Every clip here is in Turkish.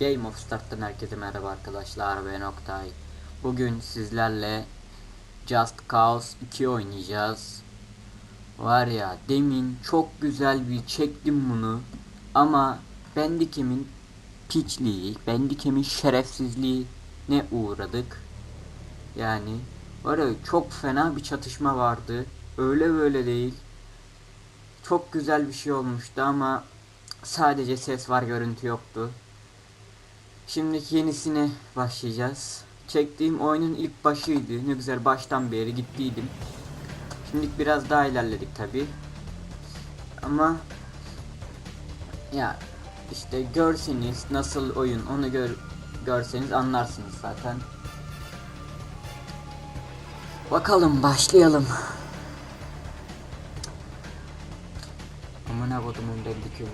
Game of Start'tan herkese merhaba arkadaşlar ben Oktay. Bugün sizlerle Just Cause 2 oynayacağız. Var ya demin çok güzel bir çektim bunu ama Bandicam'in piçliği, Bandicam'in şerefsizliği ne uğradık. Yani var ya çok fena bir çatışma vardı. Öyle böyle değil. Çok güzel bir şey olmuştu ama sadece ses var görüntü yoktu. Şimdiki yenisine başlayacağız. Çektiğim oyunun ilk başıydı. Ne güzel baştan beri gittiydim. Şimdi biraz daha ilerledik tabi. Ama ya işte görseniz nasıl oyun onu gör görseniz anlarsınız zaten. Bakalım başlayalım. Amına kodumun belli ya.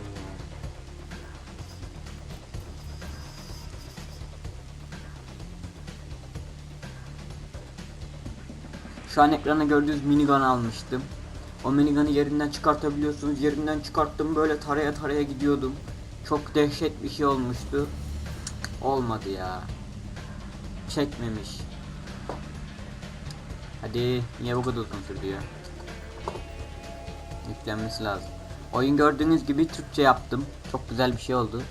Şu an ekrana gördüğünüz minigun almıştım. O minigun'ı yerinden çıkartabiliyorsunuz. Yerinden çıkarttım böyle taraya taraya gidiyordum. Çok dehşet bir şey olmuştu. Olmadı ya. Çekmemiş. Hadi niye bu kadar uzun sürdü ya? Yüklenmesi lazım. Oyun gördüğünüz gibi Türkçe yaptım. Çok güzel bir şey oldu.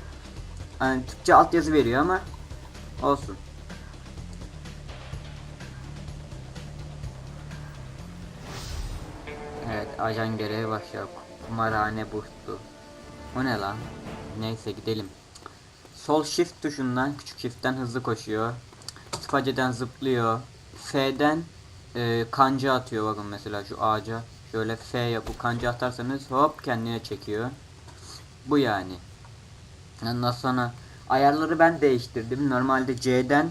Yani Türkçe altyazı veriyor ama olsun. Evet ajan görevi başlıyor. Kumarhane boost'u. O ne lan? Neyse gidelim. Sol shift tuşundan küçük shift'ten hızlı koşuyor. Spaceden zıplıyor. F'den e, kanca atıyor bakın mesela şu ağaca. Şöyle F yapıp kanca atarsanız hop kendine çekiyor. Bu yani. Ondan sonra ayarları ben değiştirdim. Normalde C'den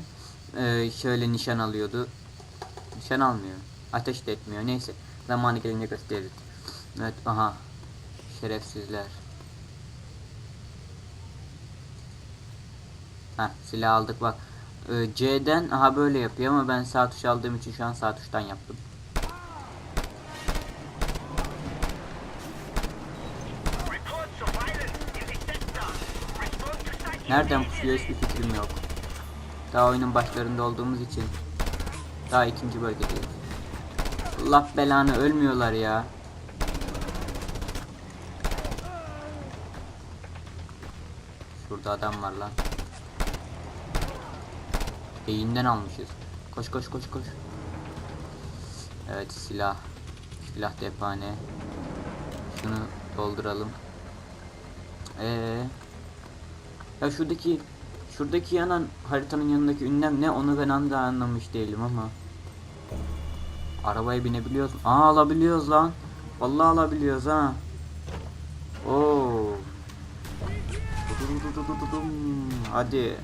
e, şöyle nişan alıyordu. Nişan almıyor. Ateş de etmiyor. Neyse. Zamanı gelince gösteririz. Evet aha. Şerefsizler. Heh silah aldık bak. Ee, C'den aha böyle yapıyor ama ben sağ tuş aldığım için şu an sağ tuştan yaptım. Nereden pusuyor hiçbir fikrim yok. Daha oyunun başlarında olduğumuz için. Daha ikinci bölgedeyiz. Allah belanı ölmüyorlar ya. Şurada adam var lan. Beyinden almışız. Koş koş koş koş. Evet silah. Silah dephane. Şunu dolduralım. Ee. Ya şuradaki şuradaki yanan haritanın yanındaki ünlem ne onu ben anda anlamış değilim ama. Arabaya binebiliyoruz. Aa alabiliyoruz lan. Vallahi alabiliyoruz ha. Oo. Hadi.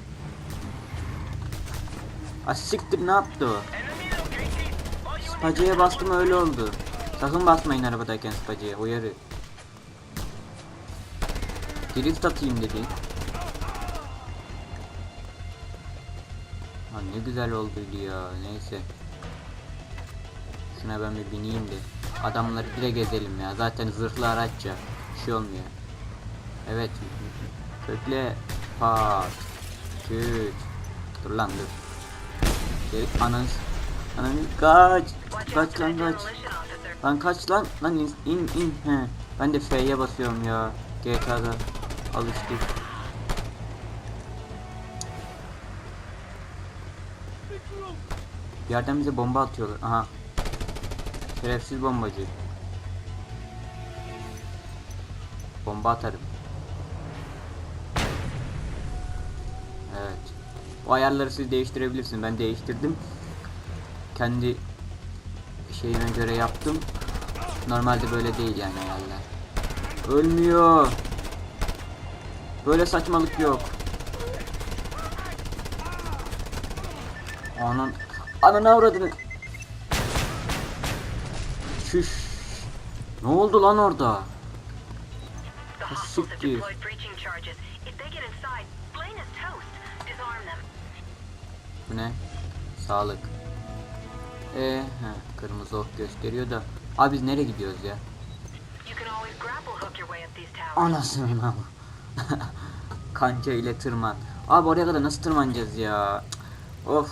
Asiktir ne yaptı o? Spacıya bastım öyle oldu. Sakın basmayın arabadayken spacıya uyarı. Drift atayım dedi. Ha ne güzel olduydu ya neyse. Şuna ben bir bineyim de. Adamları bir gezelim ya. Zaten zırhlı araçça. Bir şey olmuyor. Evet. Kökle. Pat. Küt. Dur lan dur. Geri ananız. Ananı kaç. Kaç lan kaç. Lan kaç lan. Lan in in. in. He. Ben de F'ye basıyorum ya. GTA'da. Alıştık. Yerden bize bomba atıyorlar. Aha. Şerefsiz bombacı. Bomba atarım. O ayarları siz değiştirebilirsiniz. Ben değiştirdim. Kendi şeyime göre yaptım. Normalde böyle değil yani ayarlar. Ölmüyor. Böyle saçmalık yok. Anan ananı avradını. Şüş. Ne oldu lan orada? Siktir. Bu ne? Sağlık. E, ha, kırmızı ok gösteriyor da. Abi biz nereye gidiyoruz ya? Anasının ama. Kanca ile tırman. Abi oraya kadar nasıl tırmanacağız ya? Of.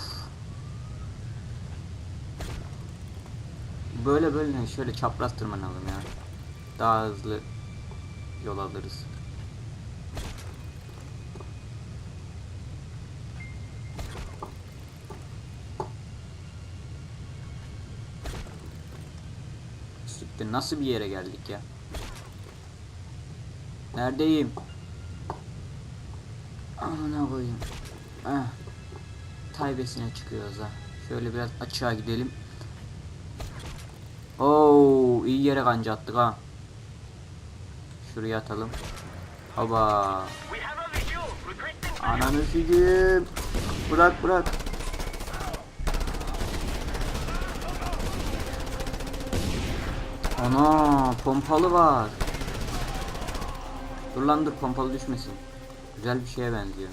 Böyle böyle şöyle çapraz tırmanalım ya. Daha hızlı yol alırız. Siktir nasıl bir yere geldik ya? Neredeyim? Amına koyayım. Ah. Taybesine çıkıyoruz ha. Şöyle biraz açığa gidelim. Oo, iyi yere kanca attık ha. Şuraya atalım. Haba. Ananı sikeyim. Bırak bırak. Ana pompalı var. Dur lan dur pompalı düşmesin. Güzel bir şeye benziyor.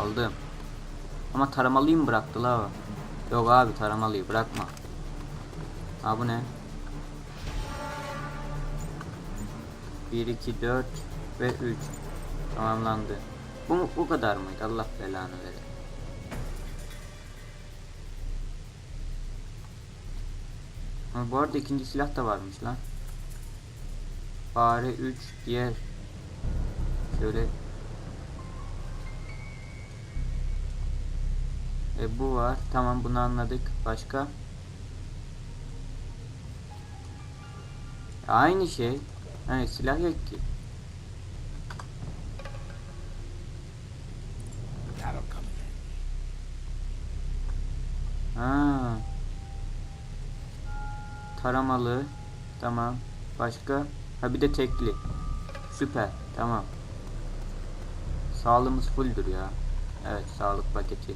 Aldım. Ama taramalıyı mı bıraktı la? Yok abi taramalıyı bırakma. Ha bu ne? 1, 2, 4 ve 3 Tamamlandı. Bu, bu kadar mıydı? Allah belanı verir. Ha, bu arada ikinci silah da varmış lan. Fare 3 diğer şöyle E bu var. Tamam bunu anladık. Başka? Aynı şey. Hani silah yok ki. Taramalı. Tamam. Başka? Ha bir de tekli. Süper. Tamam. Sağlığımız fulldür ya. Evet sağlık paketi.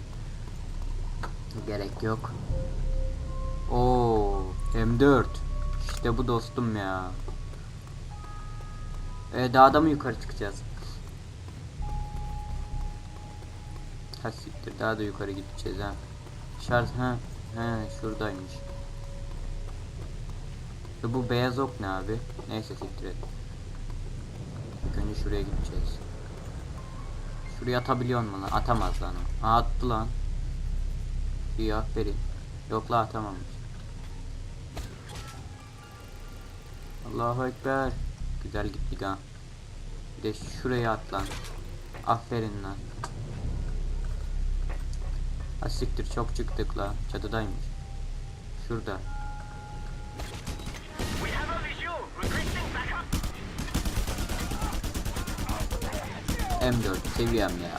Gerek yok. Oo, M4. İşte bu dostum ya. E daha da mı yukarı çıkacağız? Ha siktir daha da yukarı gideceğiz ha. Şarj ha he şuradaymış. E bu beyaz ok ne abi? Neyse siktir et. Önce şuraya gideceğiz. Şuraya atabiliyor mu lan? Atamaz lan o. Aa, attı lan. İyi aferin. Yok la atamamış. Allahu Ekber. Güzel gittik ha. Bir de şuraya at lan. Aferin lan. Ha siktir çok çıktık la. Çatıdaymış. Şurada. M4 seviyem ya.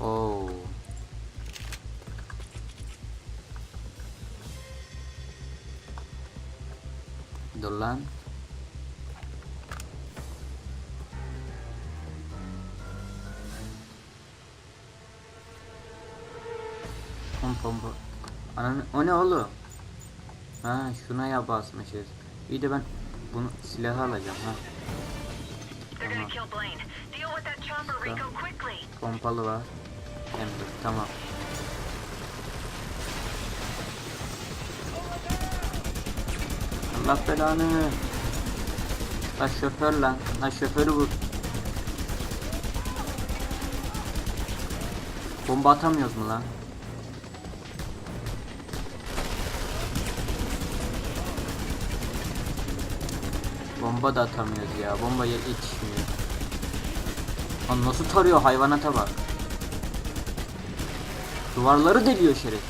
Oo. Dur lan. Pom pom pom. Ananı, o ne oğlum? Ha şuna ya basmışız. İyi de ben bunu silahı alacağım ha. Pompalı var. Hem de tamam. Allah belanı. La şoför lan. La şoförü vur. Bomba atamıyoruz mu lan? Bomba da atamıyoruz ya. Bomba ye- yetişmiyor. Lan nasıl tarıyor hayvanata bak. Duvarları deliyor şeref.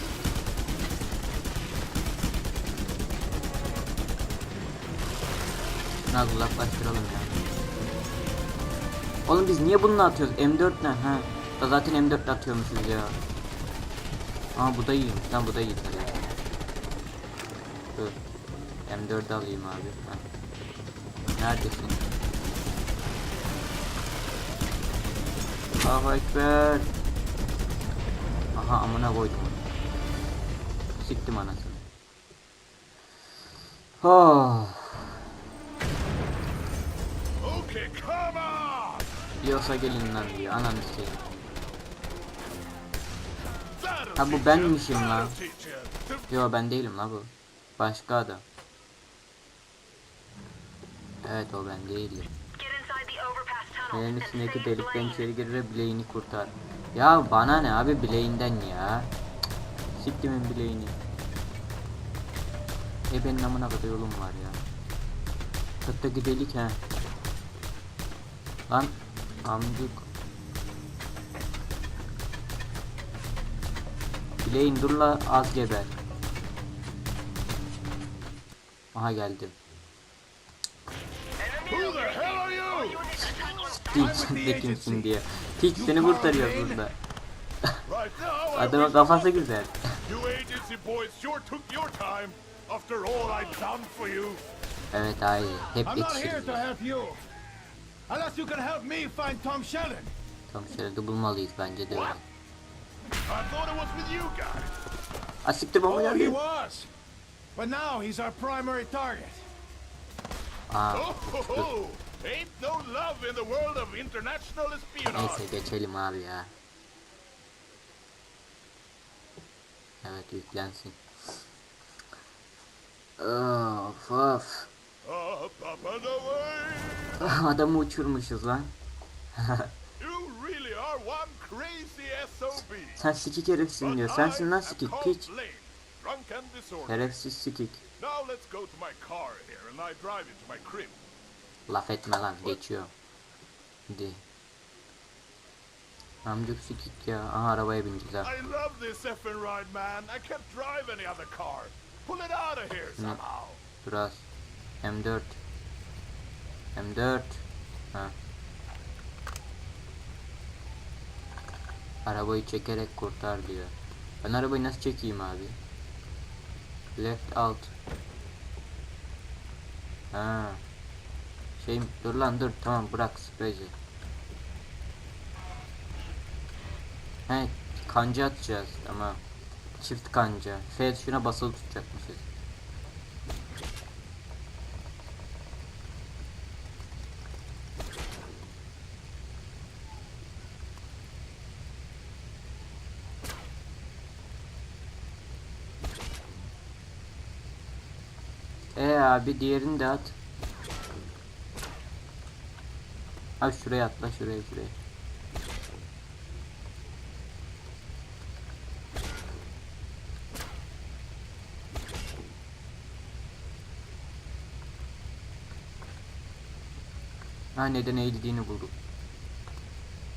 Şunu uzaklaştıralım ya. Oğlum biz niye bununla atıyoruz? M4 ne? Ha. Da zaten M4 ile atıyormuşuz ya. Aa bu da iyiymiş. Lan bu da iyi. Dur. M4 alayım abi. Ha. Neredesin? Allahu Ekber. Aha amına koydum. Siktim anasını. Oh. Okay, come on! Yoksa gelin lan diyor. Ananı sikeyim. Ha bu benmişim. To Yo ben değilim la bu. Başka adam. Evet o ben and içindeki save delikten içeri gir ve bileğini kurtar. Ya bana ne abi bileğinden ya. Siktimin bileğini. E benim amına kadar yolum var ya. Tıttaki delik he. Lan amcuk. Bileğin dur la az geber. Aha geldim. Teach de kimsin diye. Teach seni kurtarıyor burada. Adamın kafası güzel. Evet abi hep yetişiriz. to help you. Unless you can help me find Tom Sheldon. Tam şöyle bulmalıyız bence de. Asiktir bomba Oh, geldi. But now he's our primary target. Aa. Ain't no love in the world of international espionage. neyse geçelim abi ya. Evet yüklensin. Of of. Away. Adamı uçurmuşuz lan. Sen sikik herifsin diyor. Sensin lan sikik piç. Şerefsiz sikik. Now let's go to my car here and I drive you to my crib. Laf etme lan geçiyor. Hadi. Amcuk sikik ya. Aha arabaya bineceğiz ha. I love this effing ride, man. I can't drive any other car. Pull it out of here somehow. Biraz. M4. M4. Ha. Arabayı çekerek kurtar diyor. Ben arabayı nasıl çekeyim abi? Left alt. Ha. Şey dur lan dur tamam bırak spreyci. He kanca atacağız tamam. Çift kanca. F tuşuna basılı tutacakmışız. E abi diğerini de at. Abi şuraya atla şuraya şuraya. Ha neden eğildiğini bulduk.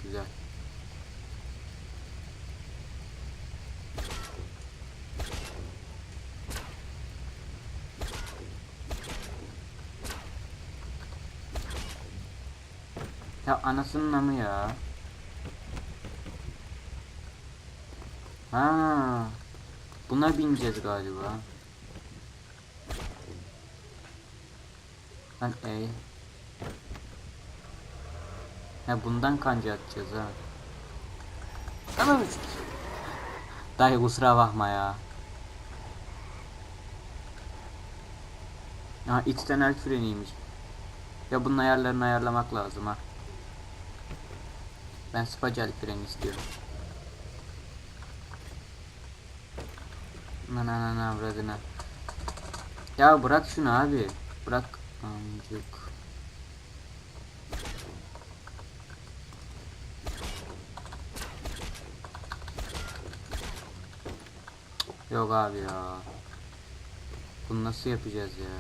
Güzel. Ya anasının namı ya. Ha. Buna bineceğiz galiba. Lan ey. Ha bundan kanca atacağız ha. Tamam. Dayı kusura bakma ya. Ha içten el freniymiş. Ya bunun ayarlarını ayarlamak lazım ha. Ben spacel freni istiyorum. Na na na na avradına. Ya bırak şunu abi. Bırak. Amcuk. Yok abi ya. Bunu nasıl yapacağız ya?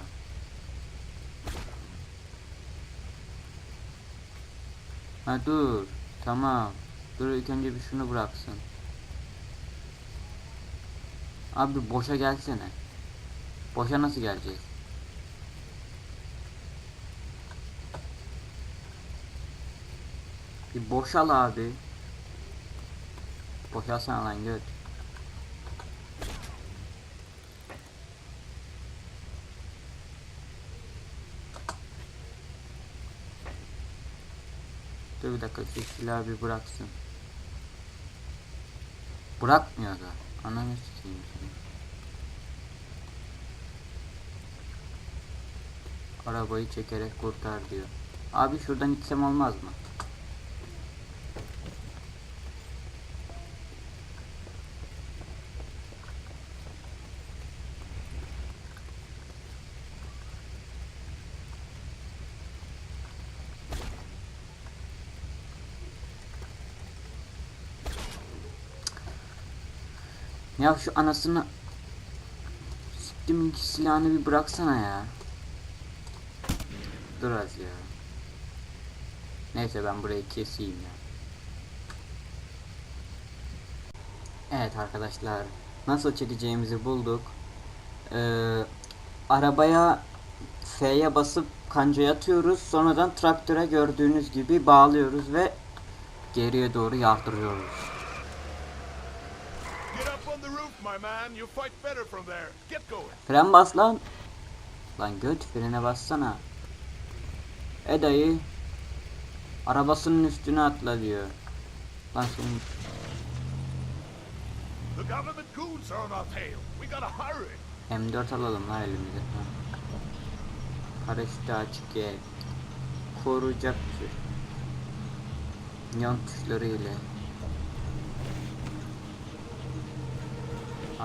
Ha dur. Tamam. Dur ilk önce bir şunu bıraksın. Abi boşa gelsene. Boşa nasıl geleceğiz? Bir boşal abi. Boşalsana lan göt. Dur bir dakika şu silahı bir bıraksın. Bırakmıyor da. Ananı sikeyim seni. Arabayı çekerek kurtar diyor. Abi şuradan gitsem olmaz mı? Ya şu anasını Siktim iki silahını bir bıraksana ya. Dur az ya. Neyse ben burayı keseyim ya. Evet arkadaşlar. Nasıl çekeceğimizi bulduk. Ee, arabaya F'ye basıp kancaya atıyoruz. Sonradan traktöre gördüğünüz gibi bağlıyoruz ve geriye doğru yardırıyoruz. Fren bas lan. Lan göt frene bassana. E dayı. Arabasının üstüne atla diyor. Lan senin The government goons are on our tail. We gotta hurry. M4 alalım lan elimize. Paraşütü açık ye. Koruyacak tür. Yan tuşları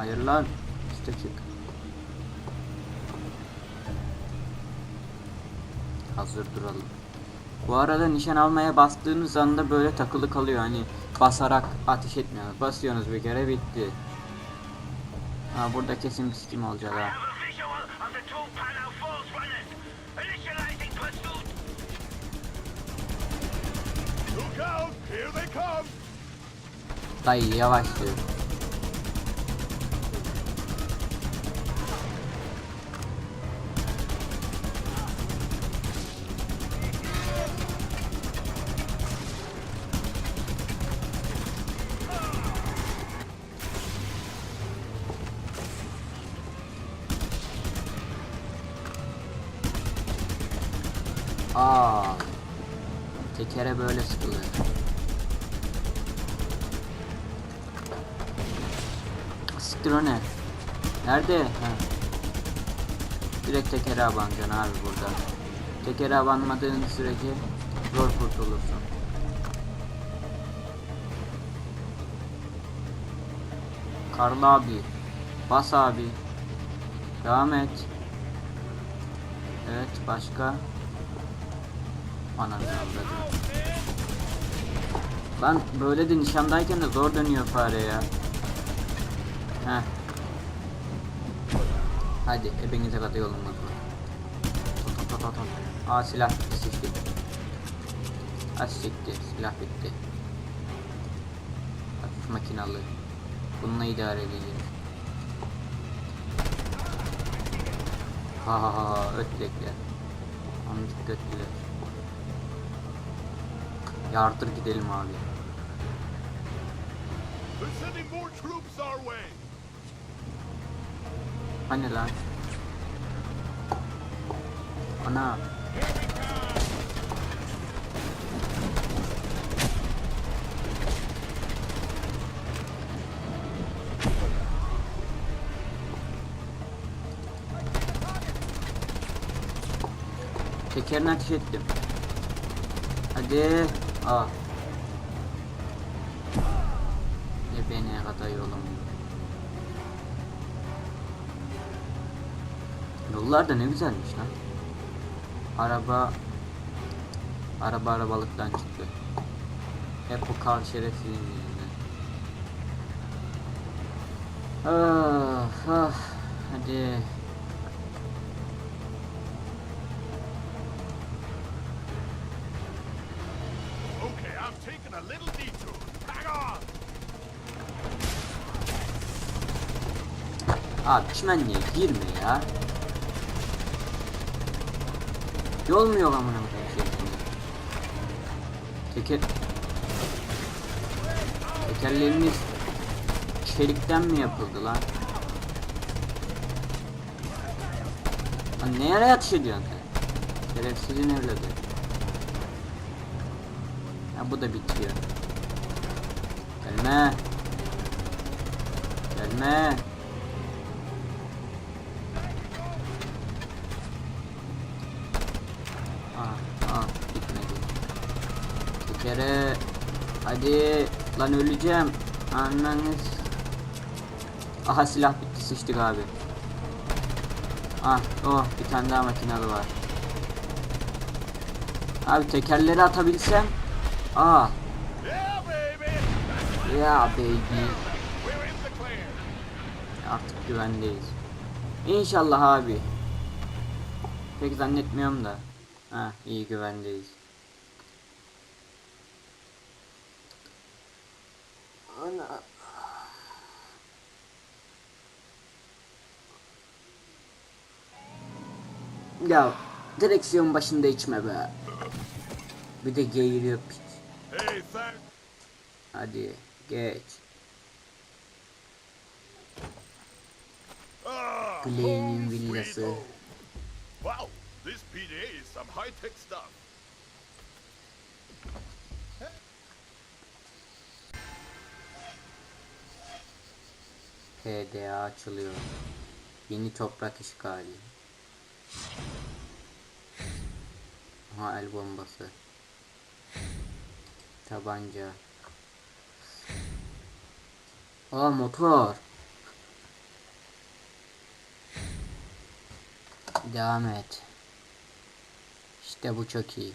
Hayır lan. Çık. Hazır duralım. Bu arada nişan almaya bastığınız anda böyle takılı kalıyor hani basarak ateş etmiyor. Basıyorsunuz bir kere bitti. Ha burada kesin bir sikim olacak ha. have a visual Aa, tekere böyle sıkılır. Siktir o ne? Nerede? Ha. Direkt tekere abanacaksın abi burada. Tekere abanmadığın sürece zor kurtulursun. Karlı abi. Bas abi. Devam et. Evet başka. Ananı avradım. Lan böyle de nişandayken de zor dönüyor fare ya. Heh. Hadi. Tot, tot, tot, tot. Aa silah sıçtı. Ha siktir silah bitti. Hafif makinalı. Bununla idare edeceğiz. Ha ha ha ötlekler. Amcık götlüler. Yardır gidelim abi. Hani lan? Ana. Tekerini ateş ettim. Hadi. Ne beni kadar yolum. Yollar da ne güzelmiş lan. Araba Araba arabalıktan çıktı. Hep bu kar şerefsizin yüzünden. Ah, ah. Hadi. Abi çimenliğe girme ya. Yol mu yok amına koyayım. Teker... Tekerleriniz çelikten mi yapıldı lan? Lan ne yere atış ediyorsun sen? Şerefsizin evladı. Ya bu da bitiyor. Gelme. Gelme. Kere hadi lan öleceğim. Ananız. Aha silah bitti sıçtık abi. Ah oh bir tane daha makinalı var. Abi tekerleri atabilsem. Ah, Aa baby. ya baby. Clear. güvendeyiz. İnşallah abi. Pek zannetmiyorum da. Ha iyi güvendeyiz. Ya direksiyon başında içme be. Bir de geğiriyor thank. Hadi geç. Ah, home sweet villası. Wow, this PDA is some high-tech stuff. PDA açılıyor. Yeni toprak işgali. Aha el bombası. Tabanca. Aa motor. Devam et. İşte bu çok iyi.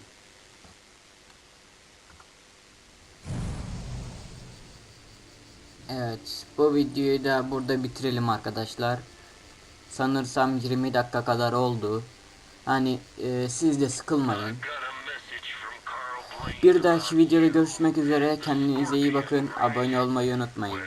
Evet, bu videoyu da burada bitirelim arkadaşlar. Sanırsam 20 dakika kadar oldu. Hani e, siz de sıkılmayın. Bir dahaki videoda görüşmek üzere. Kendinize iyi bakın. Abone olmayı unutmayın.